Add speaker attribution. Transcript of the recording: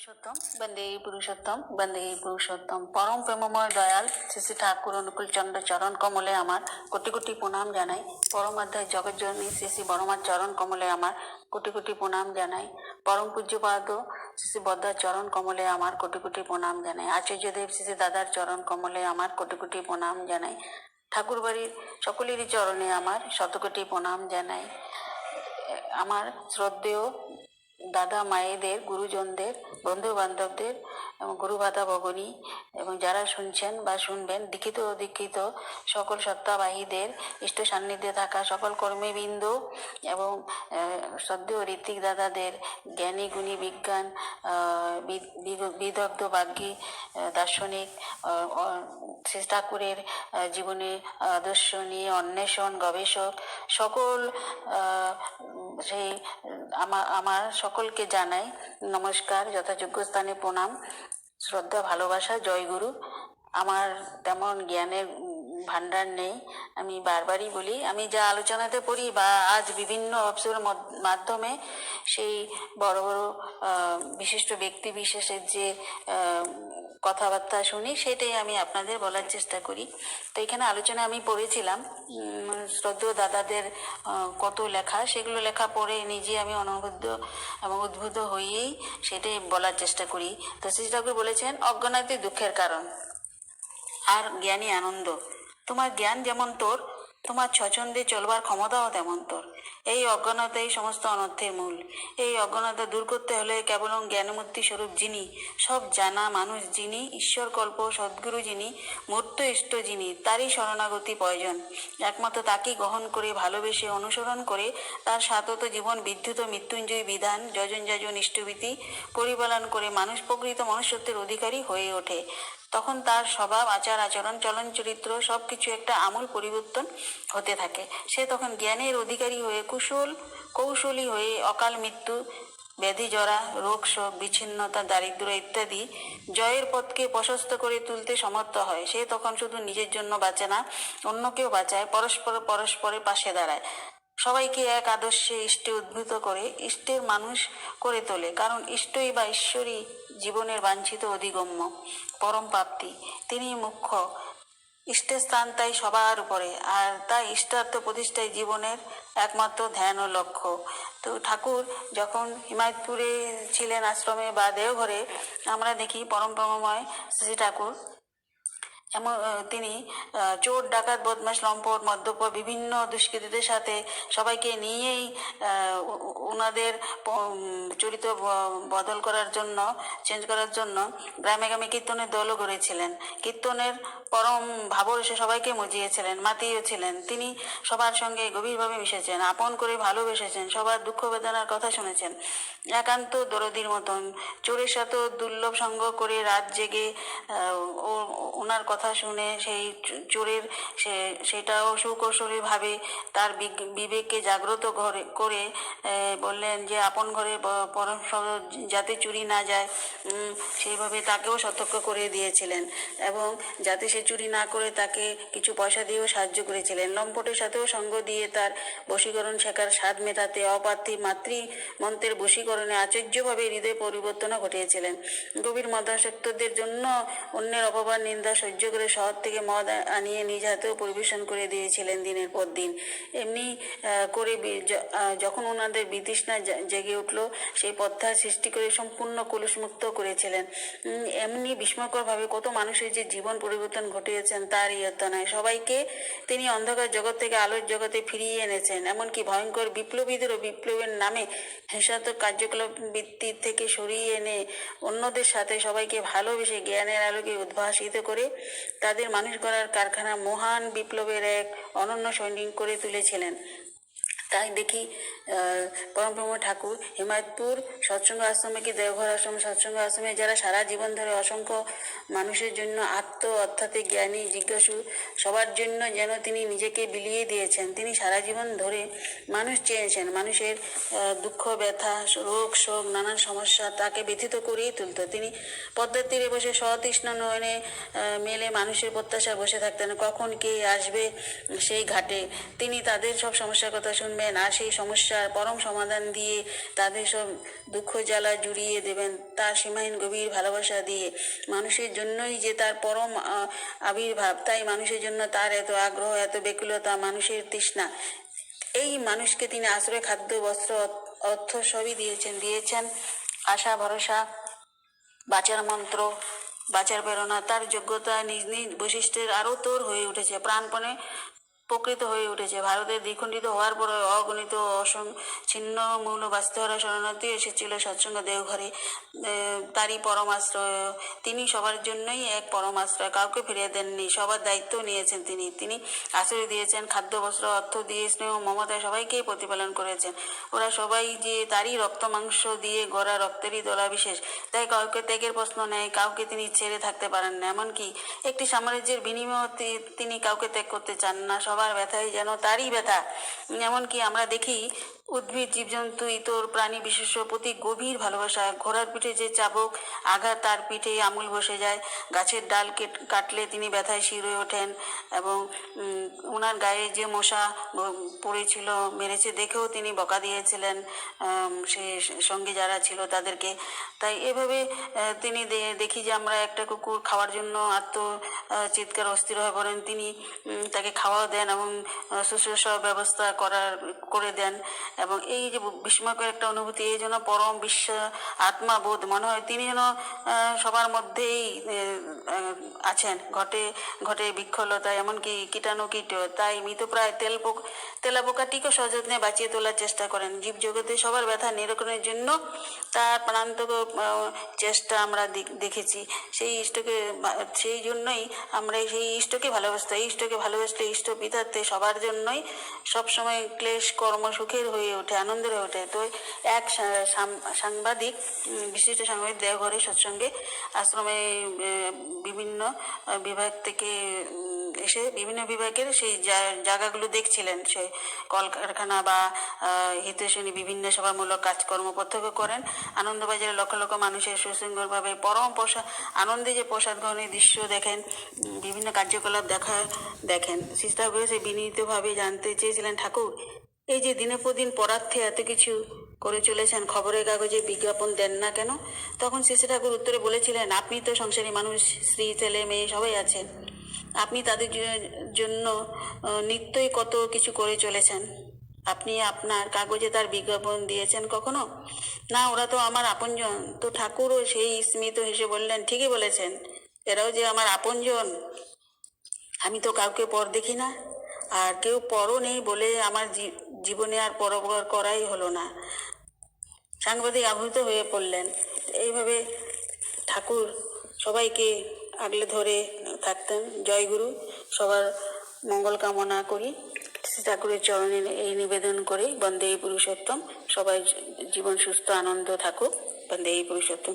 Speaker 1: পুরুষোত্তম, বন্দে পুরুষোত্তম বন্দে পুরুষোত্তম। পরম প্রেমময়, দয়াল শ্রী শ্রী ঠাকুর অনুকূল চন্দ্র চরণ কমলে আমার। কোটি কোটি প্রণাম জানাই। পরম অধ্যায় জগজ্জননী শ্রী শ্রী বড়মার চরণ কমলে আমার। কোটি কোটি প্রণাম জানাই। পরম পূজ্যপাদ শ্রী শ্রী বদ্দার চরণ কমলে আমার। কোটি কোটি প্রণাম জানাই। আচার্যদেব শ্রী শ্রী দাদার চরণ কমলে আমার। কোটি কোটি প্রণাম জানাই। ঠাকুর বাড়ির সকলেরই চরণে আমার শতকোটি প্রণাম জানাই। আমার শ্রদ্ধেয় দাদা মায়েদের, গুরুজনদের বন্ধু বান্ধবদের গুরু ভাতা ভগনী এবং যারা শুনছেন বা শুনবেন, দীক্ষিত ও দীক্ষিত সকল সত্তাবাহীদের ইষ্ট সান্নিধ্যে থাকা সকল কর্মীবৃন্দ এবং শ্রদ্ধেয় ঋত্বিক দাদাদের জ্ঞানী, গুণী, বিজ্ঞান বিদগ্ধ বাগ্যী দার্শনিক শ্রী ঠাকুরের জীবনে আদর্শ নিয়ে অন্বেষণ, গবেষক সকল সেই আমার আমার সকলকে জানাই নমস্কার যথাযোগ্য স্থানে প্রণাম, শ্রদ্ধা, ভালোবাসা জয়গুরু আমার তেমন জ্ঞানের ভাণ্ডার নেই। আমি বারবারই বলি, আমি যা আলোচনাতে পড়ি বা আজ বিভিন্ন অফিসের মাধ্যমে সেই বড় বড় বিশিষ্ট ব্যক্তি বিশেষের যে কথাবার্তা শুনি, সেটাই আমি আপনাদের বলার চেষ্টা করি। তো এখানে আলোচনা আমি পড়েছিলাম শ্রদ্ধেয় দাদাদের কত লেখা, সেগুলো লেখা পড়ে নিজে আমি অনবদ্য এবং উদ্ভূত হয়েই সেটাই বলার চেষ্টা করি। তো শ্রী ঠাকুর বলেছেন অজ্ঞানাতি দুঃখের কারণ, আর জ্ঞানী আনন্দ। তোমার জ্ঞান যেমন তোর তোমার ছছন্দে চলবার ক্ষমতাও তেমন তোর। এই অজ্ঞানতাই সমস্ত অনর্থের মূল। এই অজ্ঞানতা দূর করতে হলে কেবল জ্ঞানমূর্তি স্বরূপ যিনি, সব জানা মানুষ যিনি ঈশ্বর কল্প সদ্গুরু যিনি, মূর্ত ইষ্ট যিনি, তারই শরণাগতি প্রয়োজন। একমাত্র তাকে গ্রহণ করে, ভালোবেসে, অনুসরণ করে, তার সাতত জীবন বিদ্যুত, মৃত্যুঞ্জয় বিধান, যজন যজন ইষ্টভীতি, পরিপালন করে মানুষ প্রকৃত মনুষ্যত্বের অধিকারী হয়ে ওঠে। তখন তার স্বভাব, আচার, আচরণ, চলন চরিত্র সব কিছু একটা আমূল পরিবর্তন হতে থাকে। সে তখন জ্ঞানের অধিকারী হয়ে কুশল, কৌশলী হয়ে অকাল মৃত্যু, ব্যাধি জরা, রোগ শোক, বিচ্ছিন্নতা, দারিদ্র ইত্যাদি জয়ের পথকে প্রশস্ত করে তুলতে সমর্থ হয়। সে তখন শুধু নিজের জন্য বাঁচে না, অন্যকেও বাঁচায়, পরস্পর পরস্পরের পাশে দাঁড়ায়। সবাইকে এক আদর্শে ইষ্টে উদ্ভূত করে, ইষ্টের মানুষ করে তোলে, কারণ ইষ্টই বা ঈশ্বরই জীবনের বাঞ্ছিত অধিগম্য, পরম প্রাপ্তি তিনি মুখ্য। ইষ্টের স্থান তাই সবার উপরে, আর তাই ইষ্টার্থ প্রতিষ্ঠায় জীবনের একমাত্র ধ্যান ও লক্ষ্য। তো ঠাকুর যখন হিমায়তপুরে ছিলেন আশ্রমে বা দেওঘরে, আমরা দেখি পরম শ্রী ঠাকুর এমন তিনি চোর, ডাকাত, বদমাশ, লম্পট, মদ্যপ, বিভিন্ন দুষ্কৃতীদের সাথে সবাইকে নিয়েই ওনাদের চরিত্র বদল করার জন্য চেঞ্জ করার জন্য গ্রামে গ্রামে কীর্তনের দলও গড়েছিলেন। কীর্তনের পরম ভাবরসে সবাইকে মজিয়েছিলেন, মাতিয়েছিলেন। তিনি সবার সঙ্গে গভীরভাবে মিশেছেন, আপন করে ভালোবেসেছেন, সবার দুঃখ বেদনার কথা শুনেছেন। একান্ত দরদির মতন, চোরের সাথে দুর্লভ সঙ্গ করে রাত জেগে ওনার কথা শুনে সেই চোরের সে, সেটাও সুকৌশলীভাবে তার বিবেককে জাগ্রত ঘরে, করে বললেন যে আপন ঘরে পরম যাতে চুরি না যায় সেইভাবে তাকেও সতর্ক করে দিয়েছিলেন এবং যাতে সে চুরি না করে তাকে কিছু পয়সা দিয়েও সাহায্য করেছিলেন। লম্পটের সাথেও সঙ্গ দিয়ে তার বশীকরণ শেখার স্বাদ মেটাতে অপার্থিব মাতৃ মন্ত্রের বশীকরণে আশ্চর্যভাবে হৃদয় পরিবর্তনও ঘটিয়েছিলেন। গভীর মদাসক্তদের জন্য অন্যের অপমান, নিন্দা, সহ্য করে শহর থেকে মদ আনিয়ে নিজ হাতেও পরিবেশন করে দিয়েছিলেন দিনের পর দিন। এমনি করে যখন ওনাদের বিতৃষ্ণা জেগে উঠল, সেই পদ্মার সৃষ্টি করে সম্পূর্ণ কলুষমুক্ত করেছিলেন। এমনি বিস্ময়করভাবে কত মানুষের যে জীবন পরিবর্তন ঘটিয়েছেন তার ইয়ত্তা নয় সবাইকে তিনি অন্ধকার জগৎ থেকে আলোর জগতে ফিরিয়ে এনেছেন, এমনকি ভয়ঙ্কর বিপ্লবীদেরও বিপ্লবের নামে হিংসাত্মক কার্যকলাপ বৃত্তির থেকে সরিয়ে এনে অন্যদের সাথে সবাইকে ভালোবেসে জ্ঞানের আলোকে উদ্ভাসিত করে তাদের মানুষ গড়ার কারখানা মহান বিপ্লবের এক অনন্য সৈনিক করে তুলেছিলেন। তাই দেখি আহ, পরমব্রহ্ম ঠাকুর হিমায়তপুর সৎসঙ্গ আশ্রমে কি দেওঘর আশ্রম সৎসঙ্গ আশ্রমে যারা সারা জীবন ধরে অসংখ্য মানুষের জন্য আত্ম অর্থাৎ জ্ঞানী জিজ্ঞাসু সবার জন্য যেন তিনি নিজেকে বিলিয়ে দিয়েছেন। তিনি সারা জীবন ধরে মানুষ চেয়েছেন মানুষের দুঃখ ব্যথা রোগ শোক নানান সমস্যা তাকে ব্যথিত করেই তুলত। তিনি পদ্মার তীরে বসে সতৃষ্ণ নয়নে মেলে মানুষের প্রত্যাশা বসে থাকতেন কখন কে আসবে সেই ঘাটে। তিনি তাদের সব সমস্যার কথা শুনবেন। জানবেন আর সেই সমস্যার পরম সমাধান দিয়ে তাদের সব দুঃখ জ্বালা জুড়িয়ে দেবেন। তার সীমাহীন গভীর ভালোবাসা দিয়ে। মানুষের জন্যই যে তার পরম আবির্ভাব, তাই মানুষের জন্য তার এত আগ্রহ, এত বেকুলতা মানুষের তৃষ্ণা। এই মানুষকে তিনি আশ্রয়, খাদ্য, বস্ত্র অর্থ সবই দিয়েছেন দিয়েছেন। আশা, ভরসা, বাঁচার মন্ত্র, বাঁচার প্রেরণা, তার যোগ্যতা নিজ নিজ বৈশিষ্ট্যের আরও তোর হয়ে উঠেছে। প্রাণপণে প্রকৃত হয়ে উঠেছে। ভারতের দ্বিখণ্ডিত হওয়ার পরে অগণিত অসং, ছিন্ন মূল বাস্তবরা শরণার্থী এসেছিল সৎসঙ্গ দেওঘরে। তারই পরমাশ্রয় তিনি সবার জন্যই এক পরমাশ্রয় কাউকে ফিরিয়ে দেননি। সবার দায়িত্ব নিয়েছেন তিনি। তিনি আশ্রয় দিয়েছেন, খাদ্য, বস্ত্র, অর্থ দিয়ে স্নেহ মমতায় সবাইকেই প্রতিপালন করেছেন। ওরা সবাই যে তারই রক্ত মাংস দিয়ে গড়া রক্তেরই দলা বিশেষ। তাই কাউকে ত্যাগের প্রশ্ন নেই। কাউকে তিনি ছেড়ে থাকতে পারেন না এমনকি একটি সাম্রাজ্যের বিনিময়ে তিনি কাউকে ত্যাগ করতে চান না। সবার ব্যথাই যেন তারই ব্যথা। এমনকি আমরা দেখি উদ্ভিদ, জীবজন্তু, ইতর, প্রাণী বিশেষ প্রতি গভীর ভালোবাসা। ঘোড়ার পিঠে যে চাবক, আঘাত তার পিঠে আমূল বসে যায়। গাছের ডাল কেট- কাটলে তিনি ব্যথায় শির হয়ে ওঠেন এবং ওনার গায়ে যে মশা পড়েছিল, মেরেছে দেখেও তিনি বকা দিয়েছিলেন। সে সঙ্গে যারা ছিল তাদেরকে। তাই এভাবে তিনি দেখি যে আমরা একটা কুকুর খাওয়ার জন্য আত্ম চিৎকার অস্থির হয়ে পড়েন। তিনি তাকে খাওয়াও দেন। এবং শুশ্রূষা ব্যবস্থা করার, করে দেন। এবং এই যে বিস্ময়কর একটা অনুভূতি, এই জন্য পরম বিশ্ব আত্মাবোধ মনে হয়, তিনি যেন সবার মধ্যেই আছেন। ঘটে ঘটে বিক্ষলতা এমনকি কীটাণু কীট, তাই মৃতপ্রায় তেল পোক, তেলা পোকাটিকে সযত্নে বাঁচিয়ে তোলার চেষ্টা করেন। জীবজগতে সবার ব্যথা নিরূপণের জন্য তার প্রাণান্তক চেষ্টা আমরা দেখেছি। সেই ইষ্টকে, সেই জন্যই আমরা সেই ইষ্টকে ভালোবাসতে ইষ্টকে ভালোবাসলে ইষ্ট পিতাতে সবার জন্যই সবসময় ক্লেশ কর্ম সুখের হয়ে ওঠে, আনন্দের হয়ে ওঠে। তো এক সাংবাদিক বিশিষ্ট সাংবাদিক দেওঘরে সৎসঙ্গে আশ্রমে বিভিন্ন বিভাগ থেকে এসে বিভিন্ন বিভাগের সেই জায়গাগুলো দেখছিলেন। সে কলকারখানা বা হিতৈষণী বিভিন্ন সভামূলক কাজকর্ম প্রত্যক্ষ করেন। আনন্দবাজারে লক্ষ লক্ষ মানুষের সুশৃঙ্খলভাবে পরম প্রসাদ আনন্দে যে প্রসাদ গ্রহণের দৃশ্য দেখেন বিভিন্ন কার্যকলাপ দেখা, দেখেন। শ্রী সে বিনীতভাবে জানতে চেয়েছিলেন ঠাকুর। এই যে দিনে পর দিন পরার্থে এত কিছু করে চলেছেন, খবরের কাগজে বিজ্ঞাপন দেন না কেন? তখন শ্রী ঠাকুর উত্তরে বলেছিলেন, আপনি তো সংসারী মানুষ, স্ত্রী, ছেলে, মেয়ে সবাই আছেন। আপনি তাদের জন্য নিত্যই কত কিছু করে চলেছেন। আপনি আপনার কাগজে তার বিজ্ঞাপন দিয়েছেন কখনো? না, ওরা তো আমার আপনজন। তো ঠাকুরও সেই স্মিত হেসে বললেন, ঠিকই বলেছেন। এরাও যে আমার আপনজন। আমি তো কাউকে পর দেখি না। আর কেউ পরও নেই বলে আমার জীবনে আর পরোপকার করাই হলো না। সাংবাদিক আহত হয়ে পড়লেন। এইভাবে ঠাকুর সবাইকে আগলে ধরে থাকতেন। জয়গুরু সবার মঙ্গল কামনা করি। ঠাকুরের চরণে এই নিবেদন করে বন্দে পুরুষোত্তম। সবাই জীবন সুস্থ, আনন্দ থাকুক। বন্দে পুরুষোত্তম।